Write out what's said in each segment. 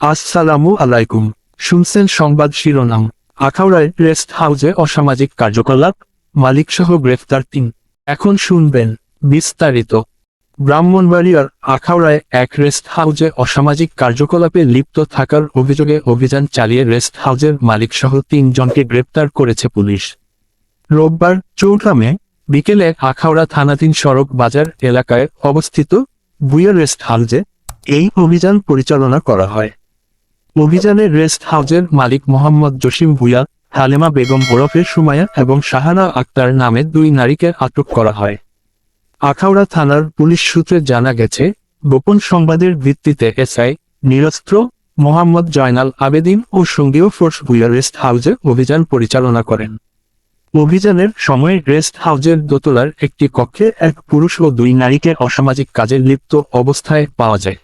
আসসালামু আলাইকুম। শুনছেন সংবাদ শিরোনাম। আখাউড়ায় রেস্ট হাউসে অসামাজিক কার্যকলাপ। মালিকসহ গ্রেফতার তিন। এখন শুনবেন বিস্তারিত। ব্রাহ্মণবাড়িয়ার আখাউড়ায় এক রেস্ট হাউসে অসামাজিক কার্যকলাপে লিপ্ত থাকার অভিযোগে অভিযান চালিয়ে রেস্ট হাউসের মালিকসহ তিনজনকে গ্রেপ্তার করেছে পুলিশ। রোববার চৌঠা মে বিকেলে আখাউড়া থানাধীন সড়ক বাজার এলাকায় অবস্থিত বুয়া রেস্ট হাউসে এই অভিযান পরিচালনা করা হয়। অভিযানে রেস্ট হাউজের মালিক মোহাম্মদ জসিম ভুইয়া, হালেমা বেগম ওরফে সুমায়া এবং শাহানা আক্তার নামে দুই নারীকে আটক করা হয়। আখাউড়া থানার পুলিশ সূত্রে জানা গেছে, গোপন সংবাদের ভিত্তিতে এসআই নিরস্ত্র মোহাম্মদ জয়নাল আবেদিন ও সঙ্গীয় ফোর্স ভুইয়া রেস্ট হাউজে অভিযান পরিচালনা করেন। অভিযানের সময় রেস্ট হাউজের দোতলার একটি কক্ষে এক পুরুষ ও দুই নারীকে অসামাজিক কাজে লিপ্ত অবস্থায় পাওয়া যায়।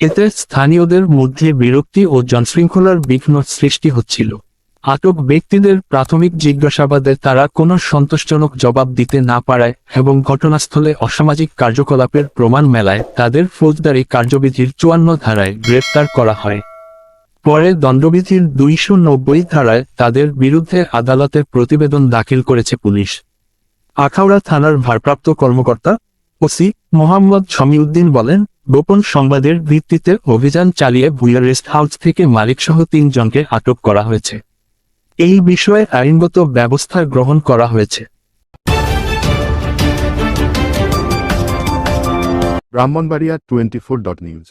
এতে স্থানীয়দের মধ্যে বিরক্তি ও জনশৃঙ্খলার বিঘ্ন সৃষ্টি হচ্ছিল। আটক ব্যক্তিদের প্রাথমিক জিজ্ঞাসাবাদে তারা কোনো সন্তোষজনক জবাব দিতে না পারায় এবং ঘটনাস্থলে অসামাজিক কার্যকলাপের প্রমাণ মেলায় তাদের ফৌজদারি কার্যবিধির চুয়ান্ন ধারায় গ্রেপ্তার করা হয়। পরে দণ্ডবিধির দুইশো নব্বই ধারায় তাদের বিরুদ্ধে আদালতে প্রতিবেদন দাখিল করেছে পুলিশ। আখাউড়া থানার ভারপ্রাপ্ত কর্মকর্তা ওসি মোহাম্মদ শমিউদ্দিন বলেন গোপন সংবাদের ভিত্তিতে অভিযান চালিয়ে ভুইয়া রেস্ট হাউস থেকে মালিকসহ তিনজনকে আটক করা হয়েছে। এই বিষয়ে আইনগত ব্যবস্থা গ্রহণ করা হয়েছে। Brahmanbaria twenty four dot news.